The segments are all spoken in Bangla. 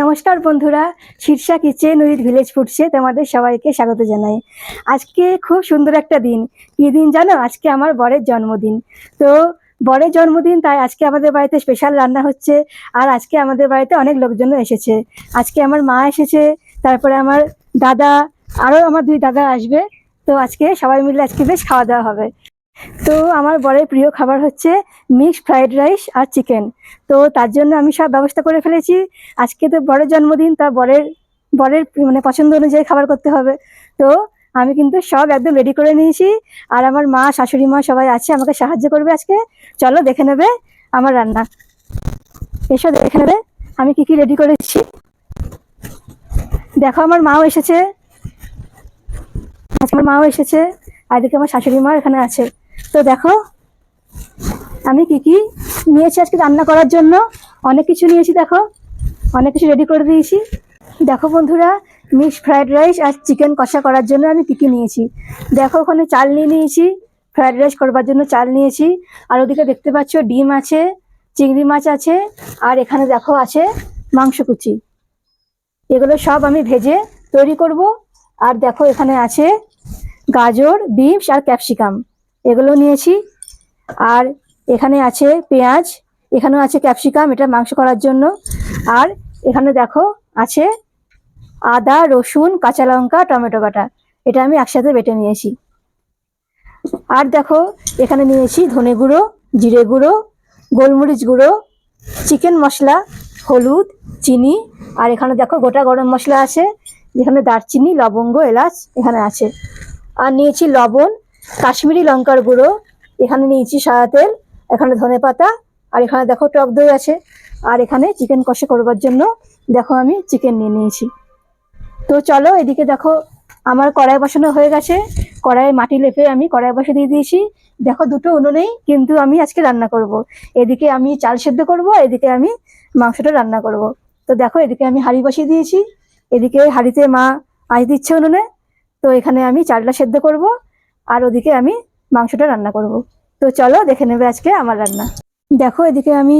নমস্কার বন্ধুরা শীর্ষা কিচেন উইথ ভিলেজ ফুডসে তোমাদের সবাইকে স্বাগত জানাই। আজকে খুব সুন্দর একটা দিন। কি দিন জানো? আজকে আমার বরের জন্মদিন। তো বরের জন্মদিন, তাই আজকে আমাদের বাড়িতে স্পেশাল রান্না হচ্ছে আর আজকে আমাদের বাড়িতে অনেক লোকজনও এসেছে। আজকে আমার মা এসেছে, তারপরে আমার দাদা আরও আমার দুই দাদা আসবে। তো আজকে সবাই মিলে আজকে বেশ খাওয়া দাওয়া হবে। তো আমার বরের প্রিয় খাবার হচ্ছে মিক্সড ফ্রাইড রাইস আর চিকেন। তো তার জন্য আমি সব ব্যবস্থা করে ফেলেছি। আজকে তো বরের জন্মদিন তার বরের বরের মানে পছন্দ অনুযায়ী খাবার করতে হবে। তো আমি কিন্তু সব একদম রেডি করে নিয়েছি। আর আমার মা, শাশুড়ি মা সবাই আছে, আমাকে সাহায্য করবে আজকে। চলো দেখে নেবে আমার রান্না। এসব দেখে নেবে আমি কি কি রেডি করেছি। দেখো আমার মাও এসেছে। আজকে আমার মাও এসেছে। আর এদিকে আমার শাশুড়ি মা এখানে আছে। তো দেখো, আমি কি কি নিয়েছি আজকে রান্না করার জন্য? অনেক কিছু নিয়েছি, দেখো। অনেক কিছু রেডি করে দিয়েছি। দেখো বন্ধুরা মিক্সড ফ্রাইড রাইস আর চিকেন কষা করার জন্য আমি কী কী নিয়েছি? দেখো, ওখানে চাল নিয়ে নিয়েছি ফ্রাইড রাইস করবার জন্য চাল নিয়েছি। আর ওদিকে দেখতে পাচ্ছ, ডিম আছে, চিংড়ি মাছ আছে, আর এখানে দেখো আছে মাংস কুচি। এগুলো সব আমি ভেজে তৈরি করব। আর দেখো, এখানে আছে গাজর, বিনস আর ক্যাপসিকাম। এগুলো নিয়েছি। আর এখানে আছে পেঁয়াজ, এখানেও আছে ক্যাপসিকাম, এটা মাংস করার জন্য। আর এখানে দেখো আছে আদা, রসুন, কাঁচা লঙ্কা, টমেটো বাটা। এটা আমি একসাথে বেটে নিয়েছি। আর দেখো এখানে নিয়েছি ধনে গুঁড়ো, জিরে গুঁড়ো, গোলমরিচ গুঁড়ো, চিকেন মশলা, হলুদ, চিনি। আর এখানে দেখো গোটা গরম মশলা আছে। যেখানে দারচিনি, লবঙ্গ, এলাচ এখানে আছে। আর নিয়েছি লবণ কাশ্মীরি লঙ্কার গুঁড়ো, এখানে নিয়েছি সাদা তেল এখানে ধনে পাতা, আর এখানে দেখো টক দই আছে। আর এখানে চিকেন কষে করবার জন্য দেখো আমি চিকেন নিয়ে নিয়েছি। তো চলো এদিকে দেখো, আমার কড়াই বসানো হয়ে গেছে। কড়াইয়ে মাটি লেপে আমি কড়াই বসে দিয়ে দিয়েছি। দেখো দুটো উনুনেই কিন্তু আমি আজকে রান্না করব। এদিকে আমি চাল সেদ্ধ করব, এদিকে আমি মাংসটা রান্না করব। তো দেখো এদিকে আমি হাঁড়ি বসিয়ে দিয়েছি। এদিকে হাঁড়িতে মা আজ দিচ্ছে উনুনে। তো এখানে আমি চালটা সেদ্ধ করব। আর ওদিকে আমি মাংসটা রান্না করব। তো চলো দেখে নেবে আজকে আমার রান্না। দেখো, এদিকে আমি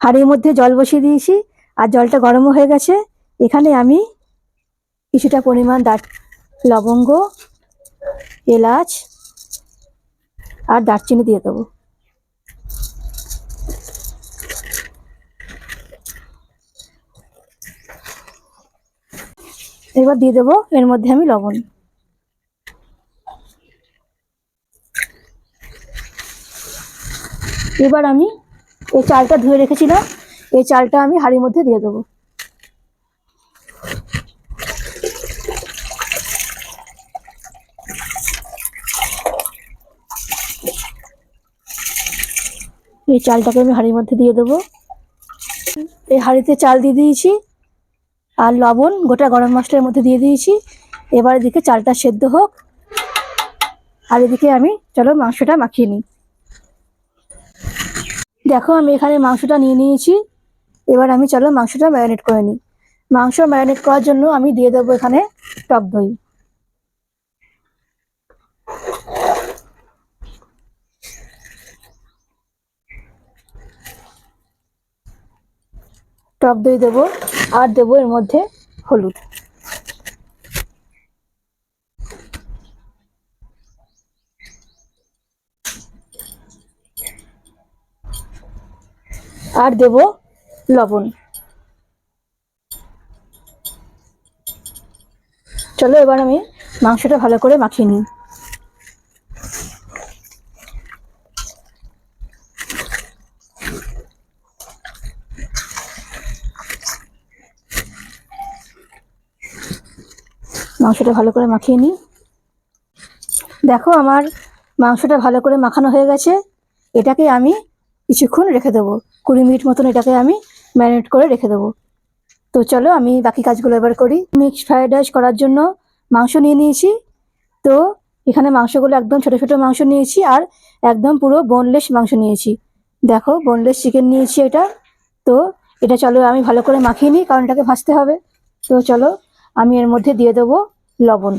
হাঁড়ির মধ্যে জল বসিয়ে দিয়েছি আর জলটা গরমও হয়ে গেছে। এখানে আমি কিছুটা পরিমাণ দার লবঙ্গ, এলাচ আর দারচিনি দিয়ে দেবো। এবার দিয়ে দেবো, এর মধ্যে আমি লবণ। এবার আমি এই চালটা ধুয়ে রেখেছিলাম। এই চালটা আমি হাঁড়ির মধ্যে দিয়ে দেবো। এই চালটাকে আমি হাঁড়ির মধ্যে দিয়ে দেবো। এই হাঁড়িতে চাল দিয়ে দিয়েছি, আর লবণ গোটা গরম মশলার মধ্যে দিয়ে দিয়েছি। এবার এদিকে চালটা সেদ্ধ হোক। আর এদিকে আমি, চলো মাংসটা মাখিয়ে নিই। দেখো, আমি এখানে মাংসটা নিয়ে নিয়েছি। এবার আমি, চলো, মাংসটা ম্যারিনেট করে নিই। মাংস ম্যারিনেট করার জন্য আমি দিয়ে দেবো এখানে টক দই। টক দই দেবো, আর দেবো এর মধ্যে হলুদ। আর দেব লবণ। চলো এবার আমি মাংসটা ভালো করে মাখিয়ে নিই। মাংসটা ভালো করে মাখিয়ে নিই। দেখো আমার মাংসটা ভালো করে মাখানো হয়ে গেছে। এটাকে আমি কিছুক্ষণ রেখে দেবো। কুড়ি মিনিট মতন এটাকে আমি ম্যারিনেট করে রেখে দেবো। তো চলো আমি বাকি কাজগুলো এবার করি। মিক্সড ফ্রাইড রাইস করার জন্য মাংস নিয়ে নিয়েছি। তো এখানে মাংসগুলো একদম ছোটো ছোটো মাংস নিয়েছি আর একদম পুরো বোনলেস মাংস নিয়েছি। দেখো বোনলেস চিকেন নিয়েছি এটা। তো এটা চলো আমি ভালো করে মাখিয়ে নিই কারণ এটাকে ভাজতে হবে। তো চলো আমি এর মধ্যে দিয়ে দেবো লবণ।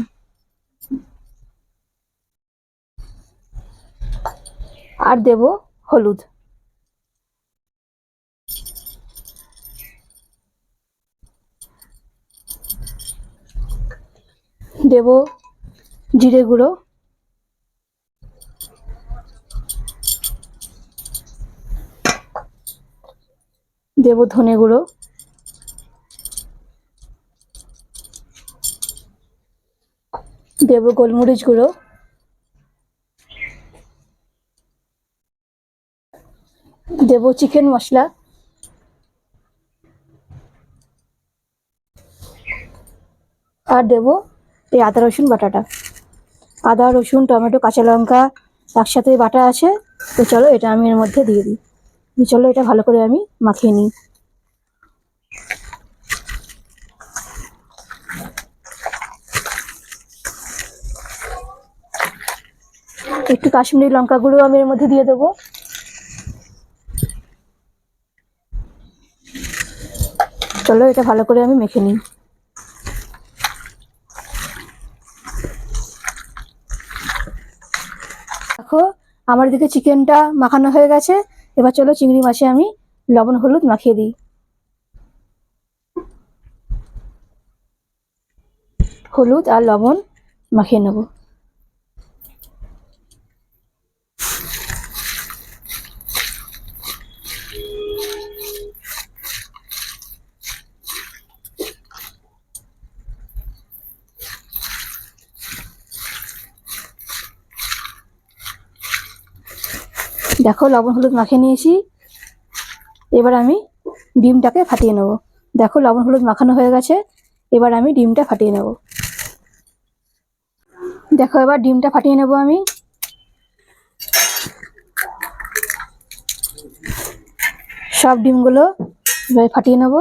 আর দেব হলুদ। দেব জিরে গুঁড়ো। দেব ধনে গুঁড়ো। দেব গোলমরিচ গুঁড়ো। দেব চিকেন মশলা। আর দেব এই আদা, রসুন, বাটাটা। আদা, রসুন, টমেটো, কাঁচা লঙ্কা একসাথে বাটা আছে। তো চলো এটা আমি এর মধ্যে দিয়ে দিই। চলো এটা ভালো করে আমি মাখিয়ে নিই। একটু কাশ্মীরি লঙ্কা গুঁড়ো আমি এর মধ্যে দিয়ে দেবো। চলো এটা ভালো করে আমি মেখে নিই দেখো আমার দিকে চিকেনটা মাখানো হয়ে গেছে। এবার চলো চিংড়ি মাছে আমি লবণ, হলুদ মাখিয়ে দিই। হলুদ আর লবণ মাখিয়ে নেব। দেখো লবণ হলুদ মাখিয়ে নিয়েছি। এবার আমি ডিমটাকে ফাটিয়ে নেব। দেখো লবণ হলুদ মাখানো হয়ে গেছে। এবার আমি ডিমটা ফাটিয়ে নেব। দেখো এবার ডিমটা ফাটিয়ে নেব আমি। সব ডিমগুলো ফাটিয়ে নেব।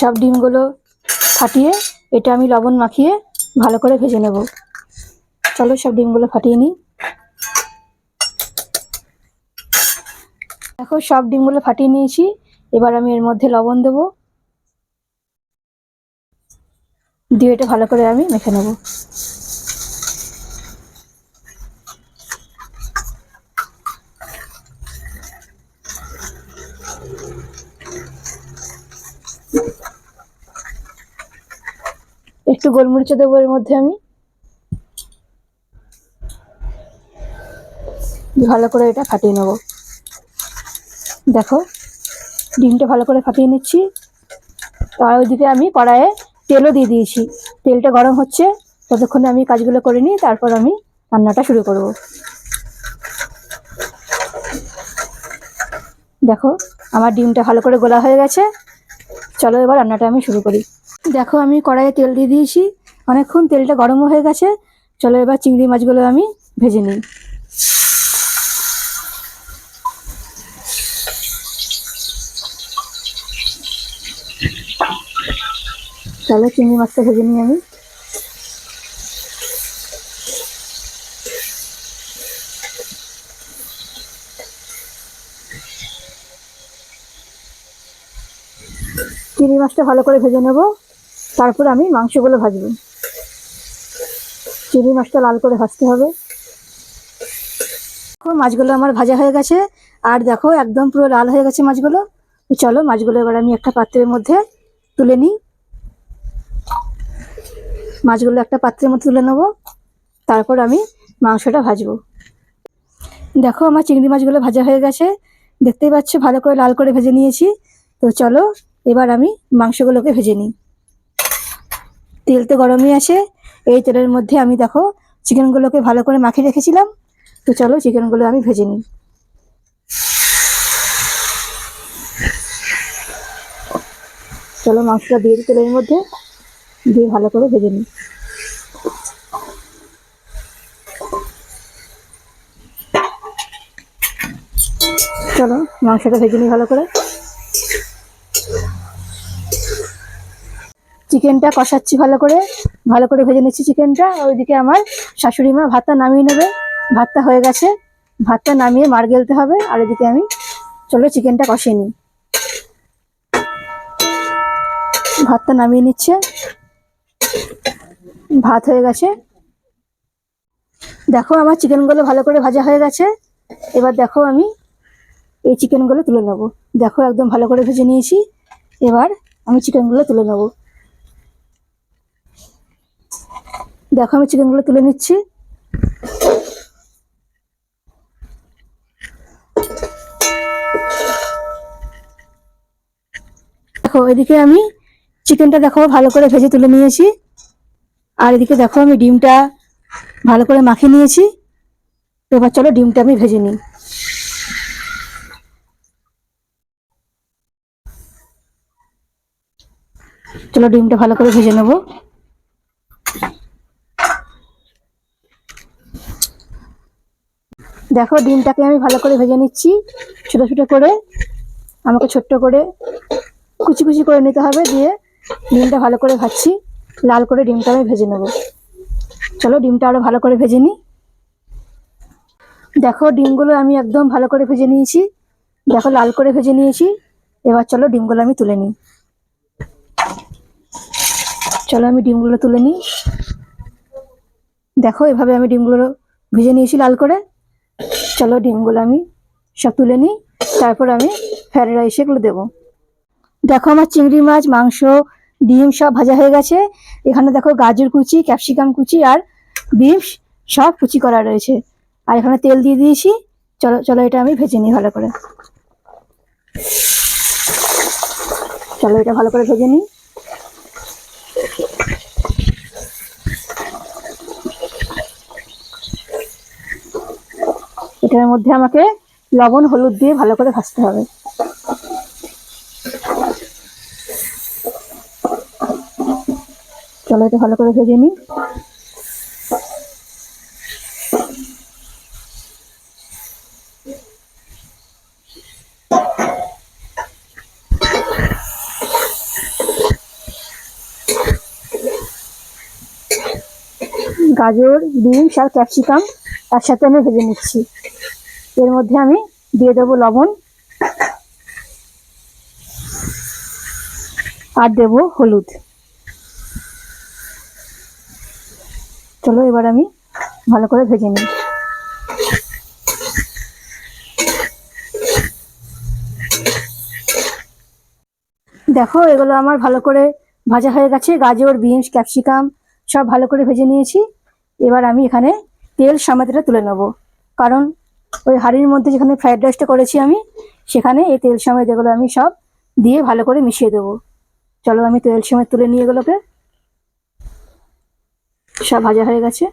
সব ডিমগুলো ফাটিয়ে এটা আমি লবণ মাখিয়ে ভালো করে ভেজে নেব। চলো সব ডিমগুলো ফাটিয়ে নিই। দেখো, সব ডিমগুলো ফাটিয়ে নিয়েছি। এবার আমি এর মধ্যে লবণ দেব। দিয়ে এটা ভালো করে আমি মেখে নেব। একটু গোলমরিচ দেবো এর মধ্যে আমি। ভালো করে এটা ফাটিয়ে নেব। দেখো, ডিমটা ভালো করে ফাটিয়ে নিচ্ছি। আর ওইদিকে আমি কড়াইয়ে তেলও দিয়ে দিয়েছি। তেলটা গরম হচ্ছে, ততক্ষণে আমি কাজগুলো করে নিই তারপর আমি রান্নাটা শুরু করব। দেখো, আমার ডিমটা ভালো করে গোলা হয়ে গেছে। চলো এবার রান্নাটা আমি শুরু করি। দেখো, আমি কড়াইয়ে তেল দিয়ে দিয়েছি। অনেকক্ষণ তেলটা গরমও হয়ে গেছে। চলো এবার চিংড়ি মাছগুলো আমি ভেজে নিই। চলো চিংড়ি মাছটা ভেজে নিই আমি। চিংড়ি মাছটা ভালো করে ভেজে নেব। তারপর আমি মাংসগুলো ভাজবো। চিংড়ি মাছটা লাল করে ভাজতে হবে। দেখো, মাছগুলো আমার ভাজা হয়ে গেছে। আর দেখো, একদম পুরো লাল হয়ে গেছে মাছগুলো। চলো, মাছগুলো এবার আমি একটা পাত্রের মধ্যে তুলে নিই। মাছগুলো একটা পাত্রের মধ্যে তুলে নেব। তারপর আমি মাংসটা ভাজবো। দেখো, আমার চিংড়ি মাছগুলো ভাজা হয়ে গেছে। দেখতেই পাচ্ছ, ভালো করে লাল করে ভেজে নিয়েছি। তো চলো, এবার আমি মাংসগুলোকে ভেজে নিই। তেল তো গরমই আছে। এই তেলের মধ্যে আমি দেখো চিকেনগুলোকে ভালো করে মাখিয়ে রেখেছিলাম। তো চলো চিকেনগুলো আমি ভেজে নিই। চলো মাংসটা দিয়ে তেলের মধ্যে, দিয়ে ভালো করে ভেজে নিই। চলো মাংসটা ভেজে নিই ভালো করে। চিকেনটা কষাচ্ছি ভালো করে। ভালো করে ভেজে নিচ্ছি চিকেনটা। ওইদিকে আমার শাশুড়ি মা ভাতটা নামিয়ে নেবে। ভাতটা হয়ে গেছে। ভাতটা নামিয়ে মার গেলতে হবে। আর এদিকে আমি চলো চিকেনটা কষিয়ে নিই। ভাতটা নামিয়ে নিচ্ছে। ভাত হয়ে গেছে। দেখো আমার চিকেনগুলো ভালো করে ভাজা হয়ে গেছে। এবার দেখো আমি এই চিকেনগুলো তুলে নেব। দেখো একদম ভালো করে ভেজে নিয়েছি। এবার আমি চিকেনগুলো তুলে নেব। দেখো, আমি চিকেনগুলো তুলে নিচ্ছি। দেখো, এদিকে আমি চিকেনটা দেখো, ভালো করে ভেজে তুলে নিয়েছি। আর এদিকে দেখো, আমি ডিমটা ভালো করে মাখিয়ে নিয়েছি। এবার চলো, ডিমটা আমি ভেজে নিই। চলো, ডিমটা ভালো করে ভেজে নেব। দেখো ডিমটাকে আমি ভালো করে ভেজে নিচ্ছি, ছোট ছোট করে, আমাকে ছোট্ট করে কুচি কুচি করে নিতে হবে দিয়ে ডিমটা ভালো করে ভাজছি, লাল করে ডিমটা আমি ভেজে নেব। চলো ডিমটা আরও ভালো করে ভেজে নিই। দেখো ডিমগুলো আমি একদম ভালো করে ভেজে নিয়েছি, দেখো লাল করে ভেজে নিয়েছি, এবার চলো ডিমগুলো আমি তুলে নিই। চলো আমি ডিমগুলো তুলে নিই। দেখো এভাবে আমি ডিমগুলো ভেজে নিয়েছি লাল করে। চলো ডিমগুলো আমি সব তুলে নিই, তারপর আমি ফ্রাইড রাইস এগুলো দেবো। দেখো আমার চিংড়ি মাছ, মাংস, ডিম সব ভাজা হয়ে গেছে। এখানে দেখো গাজর কুচি, ক্যাপসিকাম কুচি আর বিনস সব কুচি করা রয়েছে। আর এখানে তেল দিয়ে দিয়েছি। চলো চলো এটা আমি ভেজে নিই ভালো করে। চলো এটা ভালো করে ভেজে নিই। এটার মধ্যে আমাকে লবণ, হলুদ দিয়ে ভালো করে ভাজতে হবে। চলো এটা ভালো করে ভেজে নিই। গাজর, বিনস আর ক্যাপসিকাম একসাথে আমি ভেজে নিচ্ছি। এর মধ্যে আমি দিয়ে দেবো লবণ আর দেবো হলুদ। চলো এবার আমি ভালো করে ভেজে নিই। দেখো, এগুলো আমার ভালো করে ভাজা হয়ে গেছে। গাজর, বিনস, ক্যাপসিকাম সব ভালো করে ভেজে নিয়েছি। এবার আমি এখানে তেল সমেত তুলে নেব। কারণ ওই হাঁড়ির মধ্যে যেখানে ফ্রাইড রাইসটা করেছি আমি, সেখানে এই তেল সমেত এগুলো আমি সব দিয়ে ভালো করে মিশিয়ে দেবো। চলো আমি তেল সমেত তুলে নিয়ে এগুলোকে। সব ভাজা হয়ে গেছে।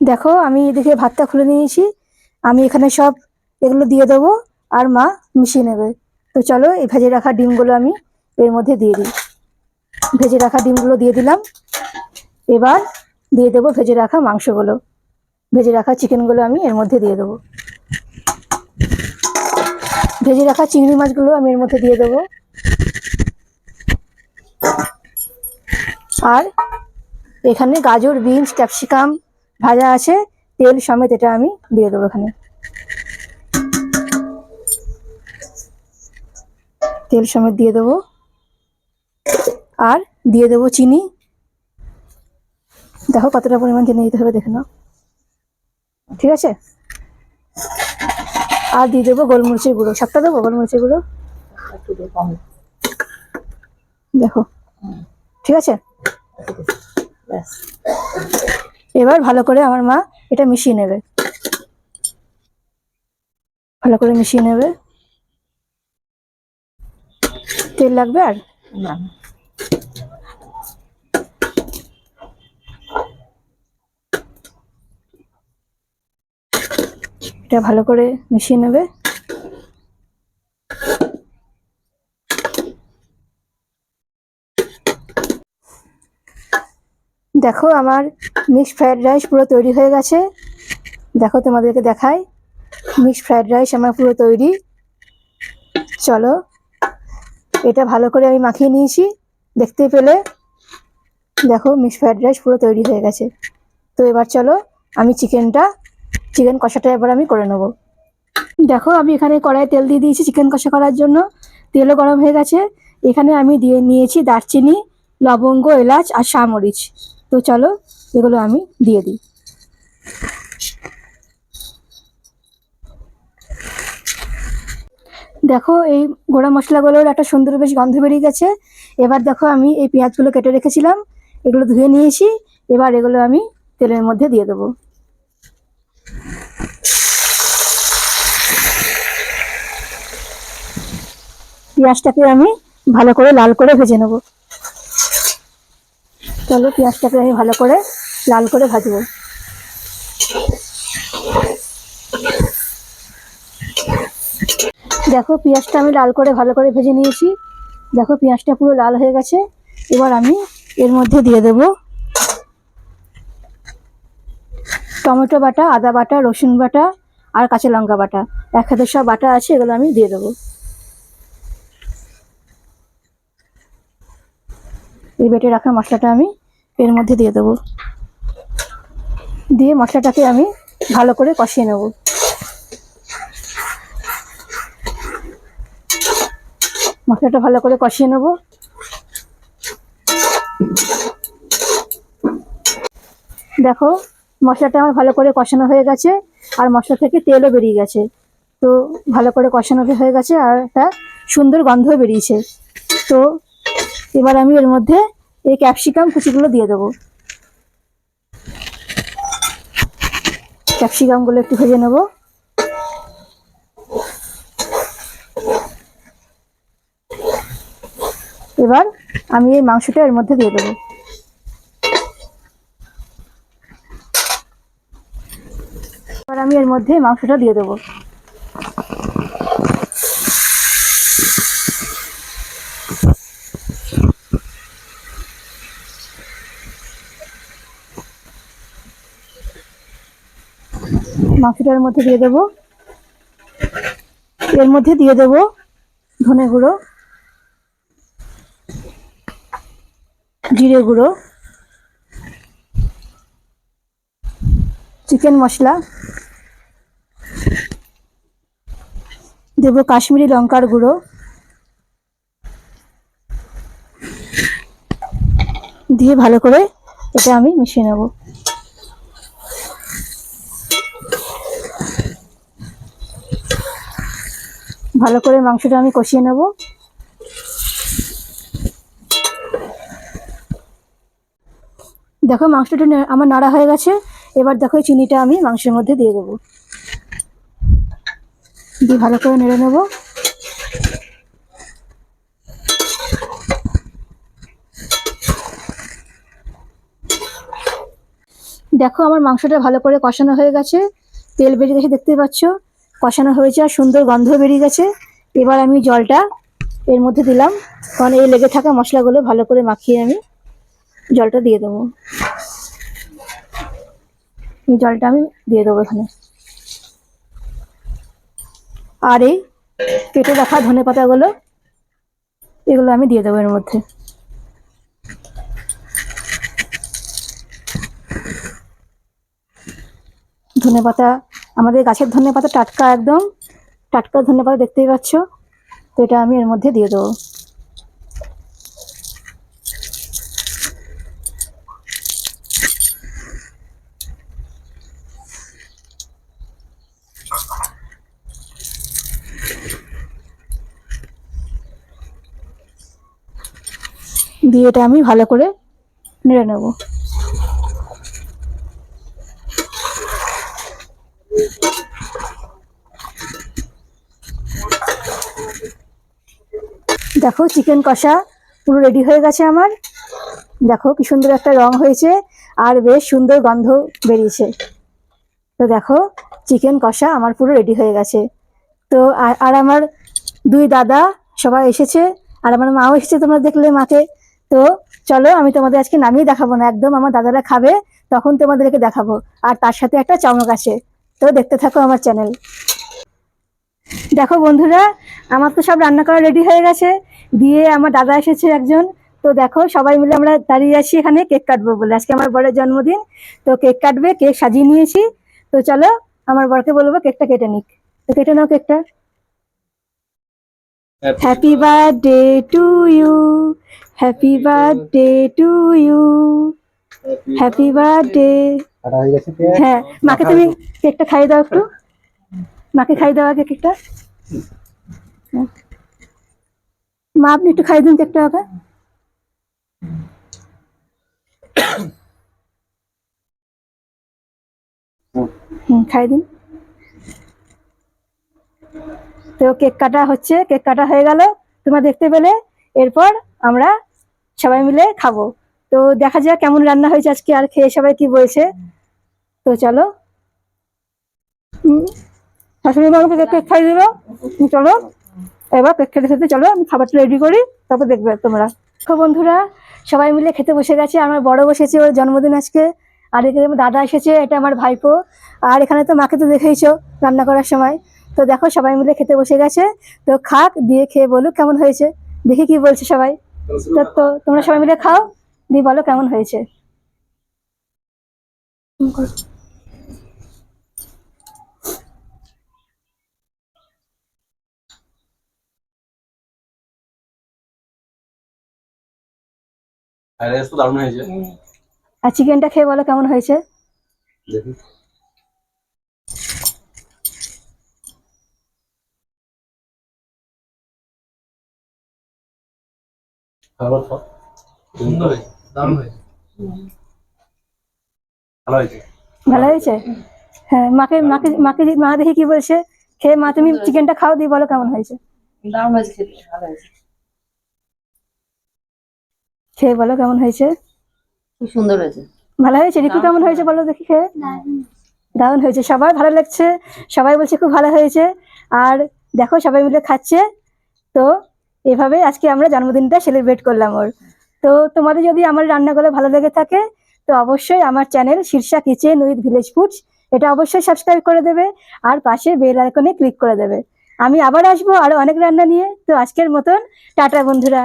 দেখো আমি এদিকে ভাতটা খুলে নিয়েছি। আমি এখানে সব এগুলো দিয়ে দেবো আর মা মিশিয়ে নেবে। তো চলো এই ভেজে রাখা ডিমগুলো আমি এর মধ্যে দিয়ে দিই। ভেজে রাখা ডিমগুলো দিয়ে দিলাম। এবার দিয়ে দেবো, ভেজে রাখা মাংসগুলো। ভেজে রাখা চিকেনগুলো আমি এর মধ্যে দিয়ে দেবো। ভেজে রাখা চিংড়ি মাছগুলো আমি এর মধ্যে দিয়ে দেবো। আর এখানে গাজর, বিনস, ক্যাপসিকাম ভাজা আছে, তেল সমেত এটা আমি দিয়ে দেবো এখানে। তেল সমেত দিয়ে দেবো। আর দিয়ে দেবো চিনি। দেখো কতটা পরিমাণ চিনি দিতে হবে দেখে নাও। ঠিক আছে? আর দিয়ে দেবো গোলমরিচের গুঁড়ো। সবটা দেবো গোলমরিচের গুঁড়ো? দেখো। ঠিক আছে? এবার ভালো করে আমার মা এটা মিশিয়ে নেবে। ভালো করে মিশিয়ে নেবে। তেল লাগবে আর? না। এটা ভালো করে মিশিয়ে নেবে। দেখো আমার মিক্সড ফ্রাইড রাইস পুরো তৈরি হয়ে গেছে। দেখো তোমাদেরকে দেখাই। মিক্সড ফ্রাইড রাইস আমার পুরো তৈরি। চলো, এটা ভালো করে আমি মাখিয়ে নিয়েছি, দেখতে পেলে। দেখো মিক্সড ফ্রাইড রাইস পুরো তৈরি হয়ে গেছে। তো এবার চলো, আমি চিকেনটা চিকেন কষাটা এবার আমি করে নেব। দেখো, আমি এখানে কড়াই তেল দিয়ে দিয়েছি চিকেন কষা করার জন্য। তেলও গরম হয়ে গেছে। এখানে আমি দিয়ে নিয়েছি দারচিনি, লবঙ্গ, এলাচ আর শামরিচ তো চলো, এগুলো আমি দিয়ে দিই। দেখো, এই গোড়া মশলাগুলোর একটা সুন্দর বেশ গন্ধ বেরিয়ে গেছে। এবার দেখো, আমি এই পেঁয়াজগুলো কেটে রেখেছিলাম। এগুলো ধুয়ে নিয়েছি। এবার এগুলো আমি তেলের মধ্যে দিয়ে দেবো। পেঁয়াজটাকে আমি ভালো করে লাল করে ভেজে নেব। চলো পেঁয়াজটাকে আমি ভালো করে লাল করে ভাজবো। দেখো পেঁয়াজটা আমি লাল করে ভালো করে ভেজে নিয়েছি। দেখো পেঁয়াজটা পুরো লাল হয়ে গেছে। এবার আমি এর মধ্যে দিয়ে দেব টমেটো বাটা, আদা বাটা, রসুন বাটা আর কাঁচা লঙ্কা বাটা। এক হাতে সব বাটা আছে, এগুলো আমি দিয়ে দেবো। এই বেটে রাখা মশলাটা আমি এর মধ্যে দিয়ে দেবো। দিয়ে মশলাটাকে আমি ভালো করে কষিয়ে নেব। মশলাটা ভালো করে কষিয়ে নেব। দেখো, মশলাটা আমার ভালো করে কষানো হয়ে গেছে আর মশলা থেকে তেলও বেরিয়ে গেছে। তো ভালো করে কষানো হয়ে গেছে আর একটা সুন্দর গন্ধ বেরিয়েছে। তো এবার আমি এর মধ্যে এই ক্যাপসিকাম কুচিগুলো দিয়ে দেবো। ক্যাপসিকামগুলো একটু ভেজে নেব। এবার আমি এই মাংসটা এর মধ্যে দিয়ে দেবো। এবার আমি এর মধ্যে মাংসটা দিয়ে দেবো। মাংসটার মধ্যে দিয়ে দেব। এর মধ্যে দিয়ে দেব ধনে গুঁড়ো, জিরে গুঁড়ো, চিকেন মশলা, দেব কাশ্মীরি লঙ্কার গুঁড়ো, দিয়ে ভালো করে এটা আমি মিশিয়ে নেব। ভালো করে মাংসটা আমি কষিয়ে নেব। দেখো মাংসটা আমার নাড়া হয়ে গেছে। এবার দেখো চিনিটা আমি মাংসের মধ্যে দিয়ে দেবো। দিয়ে ভালো করে নেড়ে নেব। দেখো আমার মাংসটা ভালো করে কষানো হয়ে গেছে। তেল বেরিয়ে গেছে দেখতে পাচ্ছ? কষানো হয়েছে আর সুন্দর গন্ধ বেরিয়ে গেছে। এবার আমি জলটা এর মধ্যে দিলাম। কারণ এই লেগে থাকা মশলাগুলো ভালো করে মাখিয়ে আমি জলটা দিয়ে দেবো। এই জলটা আমি দিয়ে দেবো এখানে। আর এই কেটে রাখা ধনে পাতাগুলো, এগুলো আমি দিয়ে দেবো এর মধ্যে। ধনে পাতা আমাদের গাছের ধনে পাতা টাটকা একদম। টাটকা ধনে পাতা দেখতেই পাচ্ছ। তো এটা আমি এর মধ্যে দিয়ে দেবো। দিয়ে এটা আমি ভালো করে নেড়ে নেব। দেখো চিকেন কষা পুরো রেডি হয়ে গেছে আমার। দেখো, কি সুন্দর একটা রং হয়েছে আর বেশ সুন্দর গন্ধ বেরিয়েছে। তো দেখো চিকেন কষা আমার পুরো রেডি হয়ে গেছে। তো আর- আমার দুই দাদা সবাই এসেছে, আর আমার মাও এসেছে তোমরা দেখলে মাকে তো চলো, আমি তোমাদের আজকে নামিয়ে দেখাবো না, একদম আমার দাদারা খাবে, তখন তোমাদেরকে দেখাবো। আর তার সাথে একটা চমক আছে, তো দেখতে থাকো আমার চ্যানেল দেখো বন্ধুরা, আমার তো সব রান্না করা রেডি হয়ে গেছে। দিয়ে আমার দাদা এসেছে একজন। তো দেখো সবাই মিলে আমরা দাঁড়িয়ে আছি এখানে কেক কাটবো বলে। আজকে আমার বরের জন্মদিন তো কেক কাটবে কেক সাজিয়ে নিয়েছি। তো চলো আমার বরকে বলব কেকটা কেটে নিক। তো কেটে নাও কেকটা। Happy birthday to you happy birthday to you happy birthday হয়ে হ্যাঁ মাকে তুমি কেকটা খাইয়ে দাও একটু। মাকে খাইয়ে দাও আগে কেকটা। হ্যাঁ। মা, আপনি একটু খাইয়ে দিন কেকটা ওকে হুম, খাইয়ে দিন। তো কেক কাটা হচ্ছে, কেক কাটা হয়ে গেল। তোমরা দেখতে পেলে, এরপর আমরা সবাই মিলে খাব। তো দেখা যাক কেমন রান্না হয়েছে আজকে, আর খেয়ে সবাই কি বলছে। তো চলো। শাশুড়ি মা কেক খাইয়ে দিল। চলো। এবার খেতে খেতে চলো, আমি খাবারটা রেডি করি, তারপর দেখবে তোমরা। বন্ধুরা, সবাই মিলে খেতে বসে গেছে, আমার বড় বসেছে ওর জন্মদিন আজকে, আর এখানে আমার দাদা এসেছে, এটা আমার ভাইপো, আর এখানে তো মাকে তো দেখেইছো রান্না করার সময়। তো দেখো, সবাই মিলে খেতে বসে গেছে, তো খাক, দিয়ে খেয়ে বলুক কেমন হয়েছে। দেখি কি বলছে সবাই। তো, তোমরা সবাই মিলে খাও, দিয়ে বলো কেমন হয়েছে। আর রেস তো দারুণ হয়েছে। আর চিকেনটা খেয়ে বলো কেমন হয়েছে? দেখি। ভালো তো সুন্দর হয়েছে দারুণ হয়েছে। ভালো হয়েছে? ভালো হয়েছে? হ্যাঁ মাকে মাকে মাকে দি- মা দেখি কি বলছে? খেয়ে মা তুমি চিকেনটা খাও দিয়ে বলো কেমন হয়েছে? দারুণ হয়েছে ভালো হয়েছে। খেয়ে বলো কেমন হয়েছে? খুব সুন্দর হয়েছে। ভালো হয়েছে? রিকু কেমন হয়েছে বলো দেখি খেয়ে। দারুণ হয়েছে সবার ভালো লাগছে সবাই বলছে খুব ভালো হয়েছে। আর দেখো সবাই মিলে খাচ্ছে। তো এভাবে আজকে আমরা জন্মদিনটা সেলিব্রেট করলাম ওর। তো তোমাদের যদি আমার রান্নাগুলো ভালো লেগে থাকে তো অবশ্যই আমার channel Shirsha kitchen with village foods এটা অবশ্যই সাবস্ক্রাইব করে দেবে আর পাশে বেল আইকনে ক্লিক করে দেবে। আমি আবার আসব আরও অনেক রান্না নিয়ে। তো আজকের মতন টাটা বন্ধুরা।